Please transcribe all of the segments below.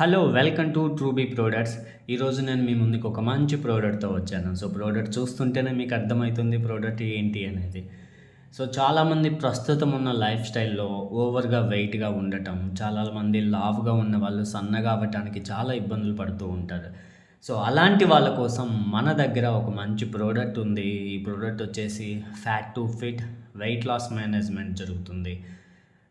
Hello welcome to Truby products ఈరోజు నేను మీ ముందుకు ఒక మంచి ప్రోడక్ట్తో వచ్చాను. సో ప్రోడక్ట్ చూస్తుంటేనే మీకు అర్థమవుతుంది ప్రోడక్ట్ ఏంటి అనేది. సో చాలామంది ప్రస్తుతం ఉన్న లైఫ్ స్టైల్లో ఓవర్గా వెయిట్గా ఉండటం చాలామంది లావుగా ఉన్న వాళ్ళు సన్నగా అవ్వటానికి చాలా ఇబ్బందులు పడుతూ ఉంటారు. సో అలాంటి వాళ్ళ కోసం మన దగ్గర ఒక మంచి ప్రోడక్ట్ ఉంది. ఈ ప్రోడక్ట్ వచ్చేసి fat to fit weight loss management జరుగుతుంది.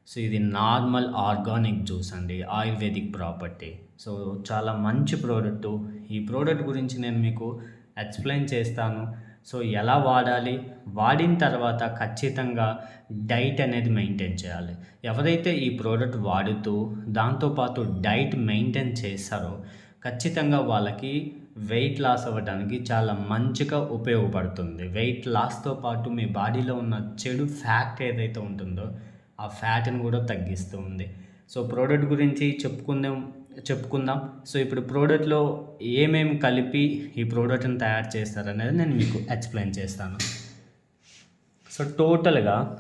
సో ఇది నార్మల్ ఆర్గానిక్ జ్యూస్ అండి ఆయుర్వేదిక్ ప్రాపర్టీ. సో చాలా మంచి ప్రోడక్ట్. ఈ ప్రోడక్ట్ గురించి నేను మీకు ఎక్స్ప్లెయిన్ చేస్తాను. సో ఎలా వాడాలి వాడిన తర్వాత ఖచ్చితంగా డైట్ అనేది మెయింటైన్ చేయాలి. ఎవరైతే ఈ ప్రోడక్ట్ వాడుతూ దాంతోపాటు డైట్ మెయింటైన్ చేస్తారో ఖచ్చితంగా వాళ్ళకి వెయిట్ లాస్ అవ్వడానికి చాలా మంచిగా ఉపయోగపడుతుంది. వెయిట్ లాస్తో పాటు మీ బాడీలో ఉన్న చెడు ఫ్యాక్ట్ ఏదైతే ఉంటుందో ఆ ఫ్యాట్ని కూడా తగ్గిస్తూ ఉంది. సో ప్రోడక్ట్ గురించి చెప్పుకుందాం చెప్పుకుందాం. సో ఇప్పుడు ప్రోడక్ట్లో ఏమేమి కలిపి ఈ ప్రోడక్ట్ని తయారు చేస్తారనేది నేను మీకు ఎక్స్ప్లెయిన్ చేస్తాను. సో టోటల్గా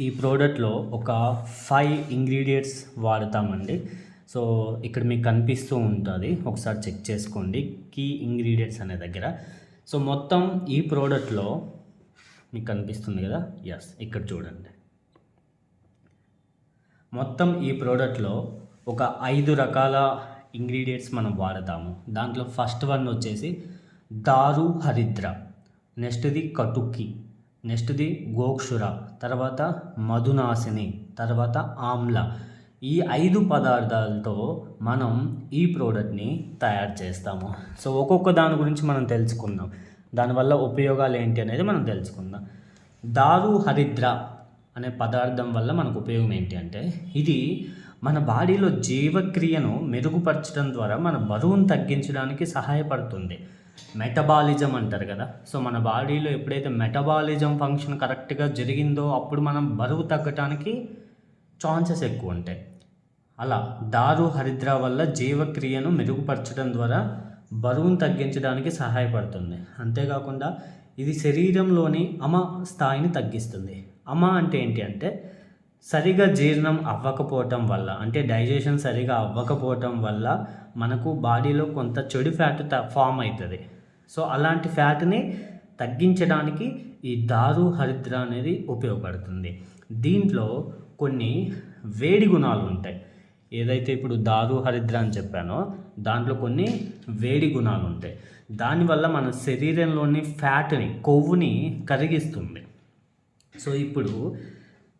ఈ ప్రోడక్ట్లో ఒక ఫైవ్ ఇంగ్రీడియంట్స్ వాడతామండి. సో ఇక్కడ మీకు కనిపిస్తూ ఉంటుంది. ఒకసారి చెక్ చేసుకోండి. కీ ఇంగ్రీడియంట్స్ అనే దగ్గర. సో మొత్తం ఈ ప్రోడక్ట్లో మీకు కనిపిస్తుంది కదా? ఎస్ ఇక్కడ చూడండి. మొత్తం ఈ ప్రోడక్ట్లో ఒక ఐదు రకాల ఇంగ్రీడియంట్స్ మనం వాడతాము. దాంట్లో ఫస్ట్ వన్ వచ్చేసి దారు హరిద్ర నెక్స్ట్ది కటుక్కి నెక్స్ట్ది గోక్షుర తర్వాత మధునాశిని తర్వాత ఆమ్ల. ఈ ఐదు పదార్థాలతో మనం ఈ ప్రోడక్ట్ని తయారు చేస్తాము. సో ఒక్కొక్క దాని గురించి మనం తెలుసుకుందాం. దానివల్ల ఉపయోగాలు ఏంటి అనేది మనం తెలుసుకుందాం. దారు హరిద్ర అనే పదార్థం వల్ల మనకు ఉపయోగం ఏంటి అంటే ఇది మన బాడీలో జీవక్రియను మెరుగుపరచడం ద్వారా మన బరువును తగ్గించడానికి సహాయపడుతుంది. మెటబాలిజం అంటారు కదా. సో మన బాడీలో ఎప్పుడైతే మెటబాలిజం ఫంక్షన్ కరెక్ట్గా జరిగిందో అప్పుడు మనం బరువు తగ్గటానికి ఛాన్సెస్ ఎక్కువ ఉంటాయి. అలా దారు హరిద్ర వల్ల జీవక్రియను మెరుగుపరచడం ద్వారా బరువును తగ్గించడానికి సహాయపడుతుంది. అంతేకాకుండా ఇది శరీరంలోని అమ స్థాయిని తగ్గిస్తుంది. అమ అంటే ఏంటి అంటే సరిగా జీర్ణం అవ్వకపోవటం వల్ల అంటే డైజెషన్ సరిగా అవ్వకపోవటం వల్ల మనకు బాడీలో కొంత చెడు ఫ్యాట్ ఫామ్ అవుతుంది సో అలాంటి ఫ్యాట్ని తగ్గించడానికి ఈ దారు హరిద్ర అనేది ఉపయోగపడుతుంది. దీంట్లో కొన్ని వేడి గుణాలు ఉంటాయి. ఏదైతే ఇప్పుడు దారు హరిద్ర అని చెప్పానో దాంట్లో కొన్ని వేడి గుణాలు ఉంటాయి. దానివల్ల మన శరీరంలోని ఫ్యాట్ని కొవ్వుని కరిగిస్తుంది. సో ఇప్పుడు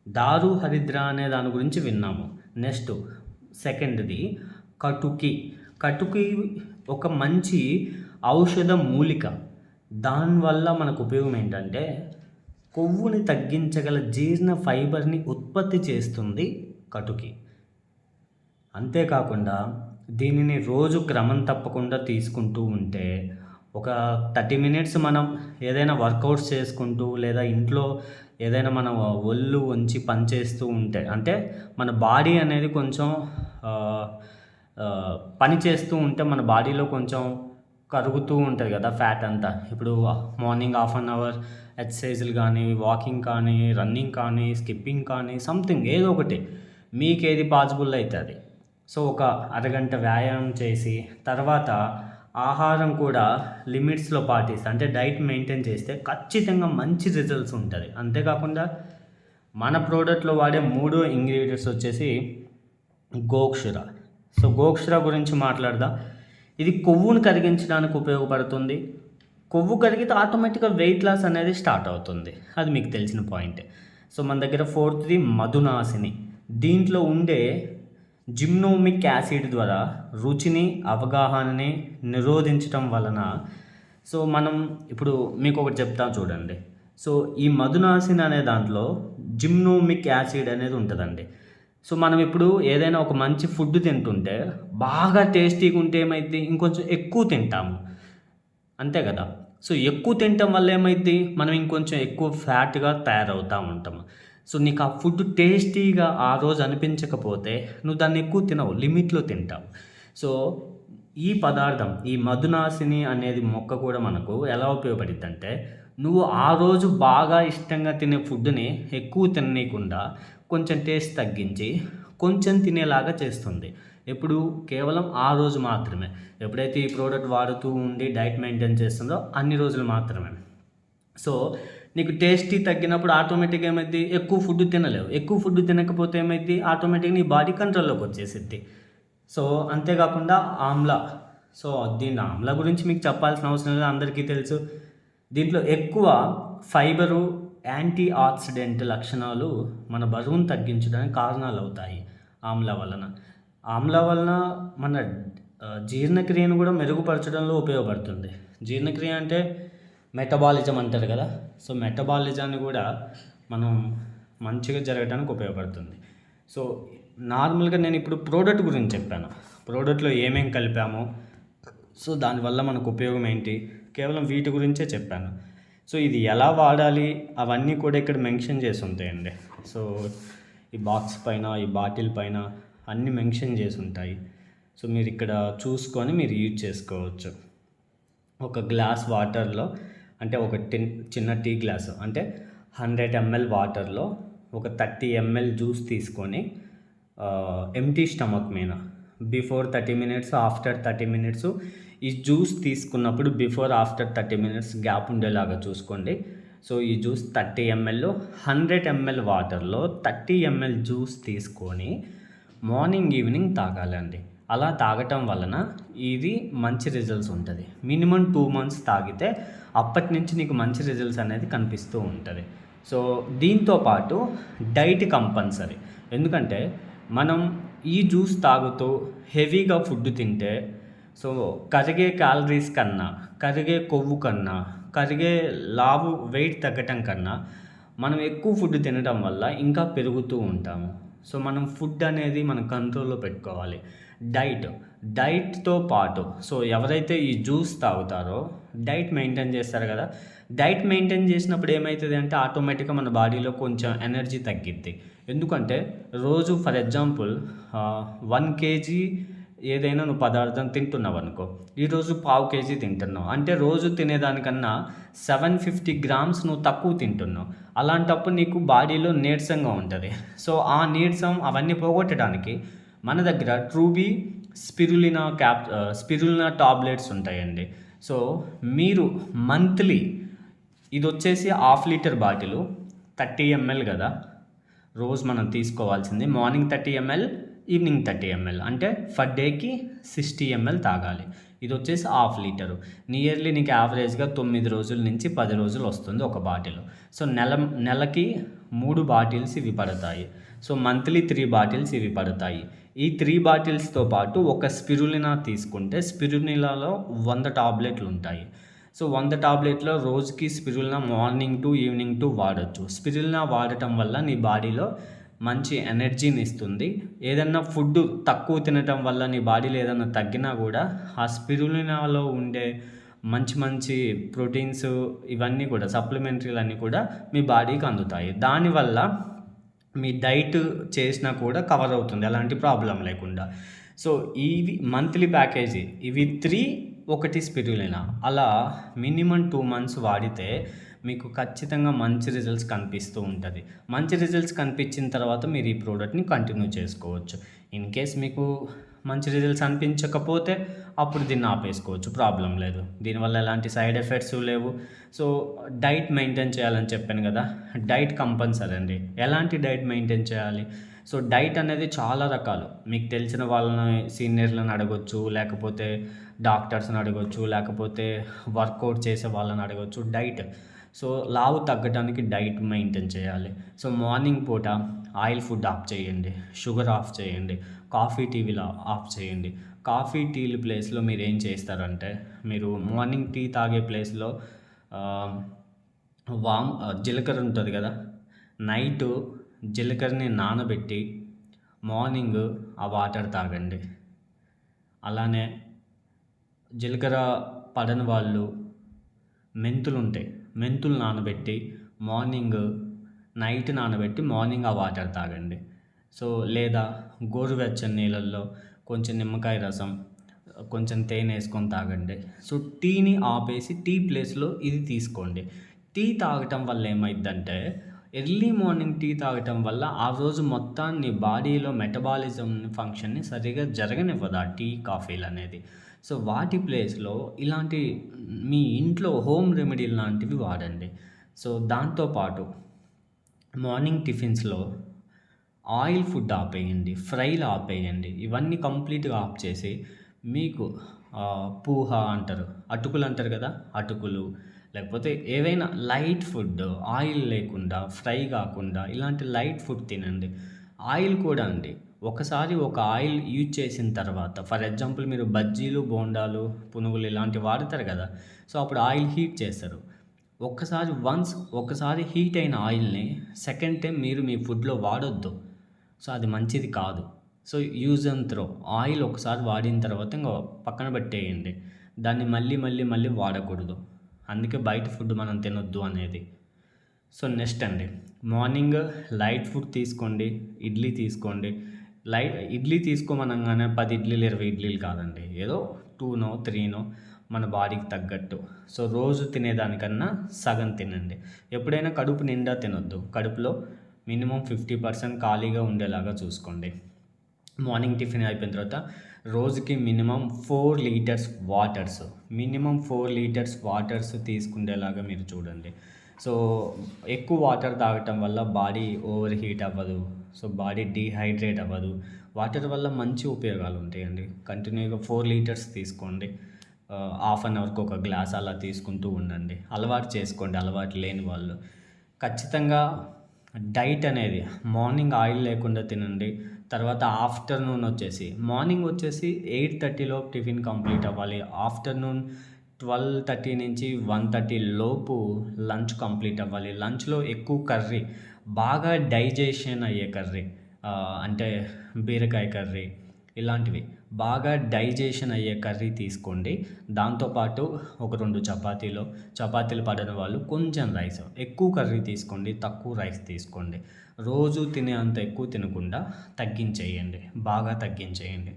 దారు హరిద్ర అనే దాని గురించి విన్నాము. నెక్స్ట్ సెకండ్ది కటుకి. కటుకి ఒక మంచి ఔషధ మూలిక. దానివల్ల మనకు ఉపయోగం ఏంటంటే కొవ్వుని తగ్గించగల జీర్ణ ఫైబర్ని ఉత్పత్తి చేస్తుంది కటుకి. అంతేకాకుండా దీనిని రోజు క్రమం తప్పకుండా తీసుకుంటూ ఉంటే ఒక థర్టీ మినిట్స్ మనం ఏదైనా వర్కౌట్స్ చేసుకుంటూ లేదా ఇంట్లో ఏదైనా మనం ఒళ్ళు ఉంచి పని చేస్తూ ఉంటే అంటే మన బాడీ అనేది కొంచెం పని చేస్తూ ఉంటే మన బాడీలో కొంచెం కరుగుతూ ఉంటుంది కదా ఫ్యాట్ అంతా. ఇప్పుడు మార్నింగ్ హాఫ్ అన్ అవర్ ఎక్సర్సైజులు కానీ వాకింగ్ కానీ రన్నింగ్ కానీ స్కిప్పింగ్ కానీ సంథింగ్ ఏదో ఒకటి మీకు ఏది పాసిబుల్ అవుతుంది సో ఒక అరగంట వ్యాయామం చేసి తర్వాత ఆహారం కూడా లిమిట్స్లో పాటిస్తే అంటే డైట్ మెయింటైన్ చేస్తే ఖచ్చితంగా మంచి రిజల్ట్స్ ఉంటుంది. అంతేకాకుండా మన ప్రోడక్ట్లో వాడే మూడు ఇంగ్రీడియంట్స్ వచ్చేసి గోక్షుర. సో గోక్షుర గురించి మాట్లాడదాం? ఇది కొవ్వును కరిగించడానికి ఉపయోగపడుతుంది. కొవ్వు కరిగితే ఆటోమేటిక్గా వెయిట్ లాస్ అనేది స్టార్ట్ అవుతుంది. అది మీకు తెలిసిన పాయింట్. సో మన దగ్గర ఫోర్త్ది మధునాశిని. దీంట్లో ఉండే జిమ్నోమిక్ యాసిడ్ ద్వారా రుచిని అవగాహనని నిరోధించటం వలన. సో మనం ఇప్పుడు మీకు ఒకటి చెప్తా చూడండి. సో ఈ మధునాసిన్ అనే దాంట్లో జిమ్నోమిక్ యాసిడ్ అనేది ఉంటుందండి. సో మనం ఇప్పుడు ఏదైనా ఒక మంచి ఫుడ్ తింటుంటే బాగా టేస్టీగా ఉంటే ఏమైంది ఇంకొంచెం ఎక్కువ తింటాము. అంతే కదా? సో ఎక్కువ తినటం వల్ల ఏమైంది మనం ఇంకొంచెం ఎక్కువ ఫ్యాట్గా తయారవుతూ ఉంటాము. సో నీకు ఆ ఫుడ్ టేస్టీగా ఆ రోజు అనిపించకపోతే నువ్వు దాన్ని ఎక్కువ తినవు లిమిట్లో తింటావు. సో ఈ పదార్థం ఈ మధునాశిని అనేది మొక్క కూడా మనకు ఎలా ఉపయోగపడుద్ది అంటే నువ్వు ఆ రోజు బాగా ఇష్టంగా తినే ఫుడ్ని ఎక్కువ తిననీయకుండా కొంచెం టేస్ట్ తగ్గించి కొంచెం తినేలాగా చేస్తుంది. ఎప్పుడు కేవలం ఆ రోజు మాత్రమే. ఎప్పుడైతే ఈ ప్రోడక్ట్ వాడుతూ ఉండి డైట్ మెయింటైన్ చేస్తుందో అన్ని రోజులు మాత్రమే. సో నీకు టేస్టీ తగ్గినప్పుడు ఆటోమేటిక్గా ఏమైంది ఎక్కువ ఫుడ్ తినలేవు. ఎక్కువ ఫుడ్ తినకపోతే ఏమైంది ఆటోమేటిక్గా నీ బాడీ కంట్రోల్లోకి వచ్చేసిద్ది. సో అంతేకాకుండా ఆమ్లా. సో దీని ఆమ్లా గురించి మీకు చెప్పాల్సిన అవసరం లేదు. అందరికీ తెలుసు. దీంట్లో ఎక్కువ ఫైబరు యాంటీ ఆక్సిడెంట్ లక్షణాలు మన బరువును తగ్గించడానికి కారణాలు అవుతాయి ఆమ్ల వలన. ఆమ్ల వలన మన జీర్ణక్రియను కూడా మెరుగుపరచడంలో ఉపయోగపడుతుంది. జీర్ణక్రియ అంటే మెటబాలిజం అంటారు కదా. సో మెటబాలిజాన్ని కూడా మనం మంచిగా జరగడానికి ఉపయోగపడుతుంది. సో నార్మల్గా నేను ఇప్పుడు ప్రోడక్ట్ గురించి చెప్పాను. ప్రోడక్ట్లో ఏమేం కలిపామో? సో దానివల్ల మనకు ఉపయోగం ఏంటి? కేవలం వీటి గురించే చెప్పాను. సో ఇది ఎలా వాడాలి? అవన్నీ కూడా ఇక్కడ మెన్షన్ చేసి ఉంటాయండి. సో ఈ బాక్స్ పైన ఈ బాటిల్ పైన అన్నీ మెన్షన్ చేసి ఉంటాయి. సో మీరు ఇక్కడ చూసుకొని మీరు యూజ్ చేసుకోవచ్చు. ఒక గ్లాస్ వాటర్లో అంటే ఒక టిన్ చిన్న టీ గ్లాసు. అంటే హండ్రెడ్ ఎంఎల్ వాటర్లో ఒక థర్టీ ఎంఎల్ జ్యూస్ తీసుకొని ఎంటీ స్టమక్ మీద. Before thirty minutes after thirty minutes. ఈ జ్యూస్ తీసుకున్నప్పుడు before after thirty minutes gap ఉండేలాగా చూసుకోండి. సో ఈ juice thirty ML hundred ML వాటర్లో థర్టీ ఎంఎల్ జ్యూస్ తీసుకొని మార్నింగ్ ఈవినింగ్ తాగాలండి. అలా తాగటం వలన ఇది మంచి రిజల్ట్స్ ఉంటుంది. మినిమం టూ మంత్స్ తాగితే అప్పటి నుంచి నీకు మంచి రిజల్ట్స్ అనేది కనిపిస్తూ ఉంటుంది. సో దీంతో పాటు డైట్ కంపల్సరీ ఎందుకంటే మనం ఈ జ్యూస్ తాగుతూ హెవీగా ఫుడ్ తింటే సో కరిగే క్యాలరీస్ కన్నా కరిగే కొవ్వు కన్నా కరిగే లావు వెయిట్ తగ్గటం కన్నా మనం ఎక్కువ ఫుడ్ తినడం వల్ల ఇంకా పెరుగుతూ ఉంటాము. సో మనం ఫుడ్ అనేది మనం కంట్రోల్లో పెట్టుకోవాలి. డైట్ డైట్తో పాటు సో ఎవరైతే ఈ జ్యూస్ తాగుతారో డైట్ మెయింటైన్ చేస్తారు కదా. డైట్ మెయింటైన్ చేసినప్పుడు ఏమవుతుంది అంటే ఆటోమేటిక్గా మన బాడీలో కొంచెం ఎనర్జీ తగ్గిద్ది. ఎందుకంటే రోజు ఫర్ ఎగ్జాంపుల్ వన్ కేజీ ఏదైనా నువ్వు పదార్థం తింటున్నావు అనుకో ఈరోజు పావు కేజీ తింటున్నావు. అంటే రోజు తినేదానికన్నా సెవెన్ ఫిఫ్టీ గ్రామ్స్ నువ్వు తక్కువ తింటున్నావు. అలాంటప్పుడు నీకు బాడీలో నీరసంగా ఉంటుంది. సో ఆ నీరసం అవన్నీ పోగొట్టడానికి మన దగ్గర ట్రూబీ స్పిరులినా క్యాప్ స్పిరులినా టాబ్లెట్స్ ఉంటాయండి. సో మీరు మంత్లీ ఇది వచ్చేసి half litre bottle thirty ML కదా. రోజు మనం తీసుకోవాల్సింది morning thirty ML evening thirty ML. అంటే ఫర్ డేకి సిక్స్టీ ఎంఎల్ తాగాలి. ఇది వచ్చేసి హాఫ్ లీటరు. నియర్లీ నీకు యావరేజ్గా తొమ్మిది రోజుల నుంచి పది రోజులు వస్తుంది ఒక బాటిల్. సో నెల నెలకి మూడు బాటిల్స్ ఇవి పడతాయి. సో మంత్లీ త్రీ బాటిల్స్ ఇవి పడతాయి. ఈ త్రీ బాటిల్స్తో పాటు ఒక స్పిరులినా తీసుకుంటే స్పిరులినాలో వంద టాబ్లెట్లు ఉంటాయి. సో వంద టాబ్లెట్లో రోజుకి spirulina morning two evening two వాడచ్చు. స్పిరులినా వాడటం వల్ల నీ బాడీలో మంచి ఎనర్జీని ఇస్తుంది. ఏదన్నా ఫుడ్ తక్కువ తినటం వల్ల నీ బాడీలో ఏదన్నా తగ్గినా కూడా ఆ స్పిరులినాలో ఉండే మంచి మంచి ప్రోటీన్స్ ఇవన్నీ కూడా సప్లిమెంటరీలు అన్నీ కూడా మీ బాడీకి అందుతాయి. దానివల్ల మీ డైట్ చేసినా కూడా కవర్ అవుతుంది. అలాంటి ప్రాబ్లం లేకుండా. సో ఇవి మంత్లీ ప్యాకేజీ ఇవి త్రీ ఒకటి స్పిరులినా అలా మినిమం టూ మంత్స్ వాడితే మీకు ఖచ్చితంగా మంచి రిజల్ట్స్ కనిపిస్తూ ఉంటుంది. మంచి రిజల్ట్స్ కనిపించిన తర్వాత మీరు ఈ ప్రోడక్ట్ని కంటిన్యూ చేసుకోవచ్చు. ఇన్ కేస్ మీకు మంచి రిజల్ట్స్ అనిపించకపోతే అప్పుడు దీన్ని ఆపేసుకోవచ్చు. ప్రాబ్లం లేదు. దీనివల్ల ఎలాంటి సైడ్ ఎఫెక్ట్స్ లేవు. సో డైట్ మెయింటైన్ చేయాలని చెప్పాను కదా. డైట్ కంపల్సరీ అండి. ఎలాంటి డైట్ మెయింటైన్ చేయాలి? సో డైట్ అనేది చాలా రకాలు. మీకు తెలిసిన వాళ్ళని సీనియర్లను అడగొచ్చు లేకపోతే డాక్టర్స్ని అడగొచ్చు లేకపోతే వర్కౌట్ చేసే వాళ్ళని అడగొచ్చు. డైట్ సో లావు తగ్గడానికి డైట్ మెయింటైన్ చేయాలి. సో మార్నింగ్ పూట ఆయిల్ ఫుడ్ ఆఫ్ చేయండి. షుగర్ ఆఫ్ చేయండి. కాఫీ టీవీలో ఆఫ్ చేయండి. కాఫీ టీలు ప్లేస్లో మీరు ఏం చేస్తారంటే మీరు మార్నింగ్ టీ తాగే ప్లేస్లో వామ్ జీలకర్ర ఉంటుంది కదా నైట్ జీలకర్రని నానబెట్టి మార్నింగ్ ఆ వాటర్ తాగండి. అలానే జీలకర్ర పడని వాళ్ళు మెంతులు ఉంటాయి మెంతులు నానబెట్టి మార్నింగ్ నైట్ నానబెట్టి మార్నింగ్ ఆ వాటర్ తాగండి. సో లేదా గోరువెచ్చని నీళ్ళల్లో కొంచెం నిమ్మకాయ రసం కొంచెం తేనె వేసుకొని తాగండి. సో టీని ఆపేసి టీ ప్లేస్లో ఇది తీసుకోండి. టీ తాగటం వల్ల ఏమైందంటే ఎర్లీ మార్నింగ్ టీ తాగటం వల్ల ఆ రోజు మొత్తాన్ని బాడీలో మెటబాలిజం ఫంక్షన్ని సరిగా జరగనివ్వదు ఆ టీ కాఫీలు అనేది. సో వాటి ప్లేస్లో ఇలాంటి మీ ఇంట్లో హోమ్ రెమెడీ లాంటివి వాడండి. సో దాంతోపాటు మార్నింగ్ టిఫిన్స్లో ఆయిల్ ఫుడ్ ఆపేయండి ఫ్రైలు ఆపేయండి ఇవన్నీ కంప్లీట్గా ఆఫ్ చేసి మీకు పూహ అంటారు అటుకులు అంటారు కదా అటుకులు లేకపోతే ఏవైనా లైట్ ఫుడ్ ఆయిల్ లేకుండా ఫ్రై కాకుండా ఇలాంటి లైట్ ఫుడ్ తినండి. ఆయిల్ కూడా అండి ఒకసారి ఒక ఆయిల్ యూజ్ చేసిన తర్వాత ఫర్ ఎగ్జాంపుల్ మీరు బజ్జీలు బోండాలు పునుగులు ఇలాంటివి వాడతారు కదా సో అప్పుడు ఆయిల్ హీట్ చేస్తారు. ఒక్కసారి వన్స్ ఒకసారి హీట్ అయిన ఆయిల్ని సెకండ్ టైం మీరు మీ ఫుడ్లో వాడొద్దు. సో అది మంచిది కాదు. So use and throw oil ఒకసారి వాడిన తర్వాత ఇంకా పక్కన పెట్టేయండి. దాన్ని మళ్ళీ మళ్ళీ మళ్ళీ వాడకూడదు. అందుకే బయట ఫుడ్ మనం తినొద్దు అనేది. సో నెక్స్ట్ అండి. మార్నింగ్ లైట్ ఫుడ్ తీసుకోండి ఇడ్లీ తీసుకోండి. లైట్ ఇడ్లీ తీసుకోమనగానే పది ఇడ్లీలు ఇరవై ఇడ్లీలు కాదండి. ఏదో టూనో త్రీనో మన బాడీకి తగ్గట్టు. సో రోజు తినేదానికన్నా సగం తినండి. ఎప్పుడైనా కడుపు నిండా తినొద్దు. కడుపులో మినిమం ఫిఫ్టీ పర్సెంట్ ఖాళీగా ఉండేలాగా చూసుకోండి. మార్నింగ్ టిఫిన్ అయిపోయిన తర్వాత రోజుకి minimum four litres waters minimum four litres waters తీసుకుండేలాగా మీరు చూడండి. సో ఎక్కువ వాటర్ తాగటం వల్ల బాడీ ఓవర్ హీట్ అవ్వదు సో బాడీ డీహైడ్రేట్ అవ్వదు. వాటర్ వల్ల మంచి ఉపయోగాలు ఉంటాయండి. కంటిన్యూగా ఫోర్ లీటర్స్ తీసుకోండి. హాఫ్ అన్ అవర్కి ఒక గ్లాస్ అలా తీసుకుంటూ ఉండండి. అలవాటు చేసుకోండి అలవాటు లేని వాళ్ళు. ఖచ్చితంగా డైట్ అనేది మార్నింగ్ ఆయిల్ లేకుండా తినండి తర్వాత ఆఫ్టర్నూన్ వచ్చేసి. మార్నింగ్ వచ్చేసి ఎయిట్ థర్టీలో టిఫిన్ కంప్లీట్ అవ్వాలి. ఆఫ్టర్నూన్ ట్వెల్వ్ థర్టీ నుంచి వన్ థర్టీ లోపు లంచ్ కంప్లీట్ అవ్వాలి. లంచ్లో ఎక్కువ కర్రీ బాగా డైజెషన్ అయ్యే కర్రీ అంటే బీరకాయ కర్రీ ఇలాంటివి. బాగా డైజెషన్ అయ్యే కర్రీ తీసుకోండి. దాంతోపాటు ఒక రెండు చపాతీలు చపాతీలు పడని వాళ్ళు కొంచెం రైస్ ఎక్కువ కర్రీ తీసుకోండి తక్కువ రైస్ తీసుకోండి. రోజు తినే అంత ఎక్కువ తినకుండా తగ్గించేయండి బాగా తగ్గించేయండి.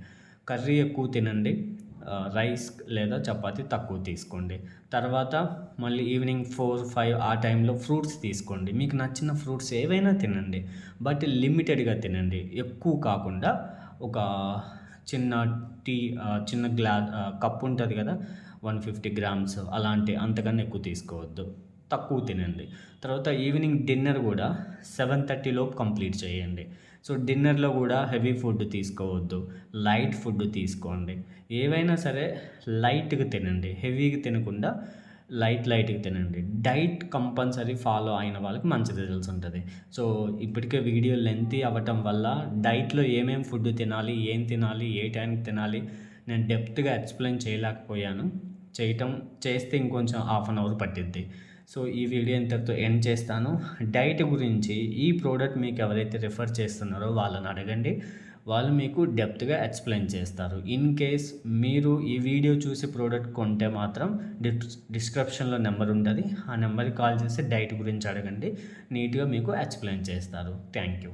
కర్రీ ఎక్కువ తినండి రైస్ లేదా చపాతి తక్కువ తీసుకోండి. తర్వాత మళ్ళీ ఈవినింగ్ ఫోర్ ఫైవ్ ఆ టైంలో ఫ్రూట్స్ తీసుకోండి. మీకు నచ్చిన ఫ్రూట్స్ ఏవైనా తినండి బట్ లిమిటెడ్గా తినండి. ఎక్కువ కాకుండా ఒక చిన్న టీ చిన్న గ్లా కప్ ఉంటుంది కదా వన్ ఫిఫ్టీ గ్రామ్స్ అలాంటి అంతకన్నా ఎక్కువ తీసుకోవద్దు. తక్కువ తినండి. తర్వాత ఈవినింగ్ డిన్నర్ కూడా సెవెన్ థర్టీ లోపు కంప్లీట్ చేయండి. సో డిన్నర్లో కూడా హెవీ ఫుడ్ తీసుకోవద్దు. లైట్ ఫుడ్ తీసుకోండి. ఏవైనా సరే లైట్గా తినండి. హెవీగా తినకుండా లైట్ లైట్గా తినండి. డైట్ కంపల్సరీ ఫాలో అయిన వాళ్ళకి మంచి రిజల్ట్స్ ఉంటుంది సో ఇప్పటికే వీడియో లెంతీ అవ్వటం వల్ల డైట్లో ఏమేం ఫుడ్ తినాలి ఏం తినాలి ఏ టైంకి తినాలి నేను డెప్త్గా ఎక్స్ప్లెయిన్ చేయలేకపోయాను. చేయటం చేస్తే ఇంకొంచెం హాఫ్ అన్ అవర్ పట్టిద్ది. సో ఈ వీడియో ఇంతటితో ఎండ్ చేస్తాను. డైట్ గురించి ఈ ప్రోడక్ట్ మీకు ఎవరైతే రిఫర్ చేస్తున్నారో వాళ్ళని అడగండి. వాళ్ళు మీకు డెప్త్గా ఎక్స్ప్లెయిన్ చేస్తారు. ఇన్ కేస్ మీరు ఈ వీడియో చూసి ప్రోడక్ట్ కొంటే మాత్రం డిస్క్రిప్షన్లో నెంబర్ ఉంటుంది. ఆ నెంబర్కి కాల్ చేసి డైట్ గురించి అడగండి. నీట్గా మీకు ఎక్స్ప్లెయిన్ చేస్తారు. Thank you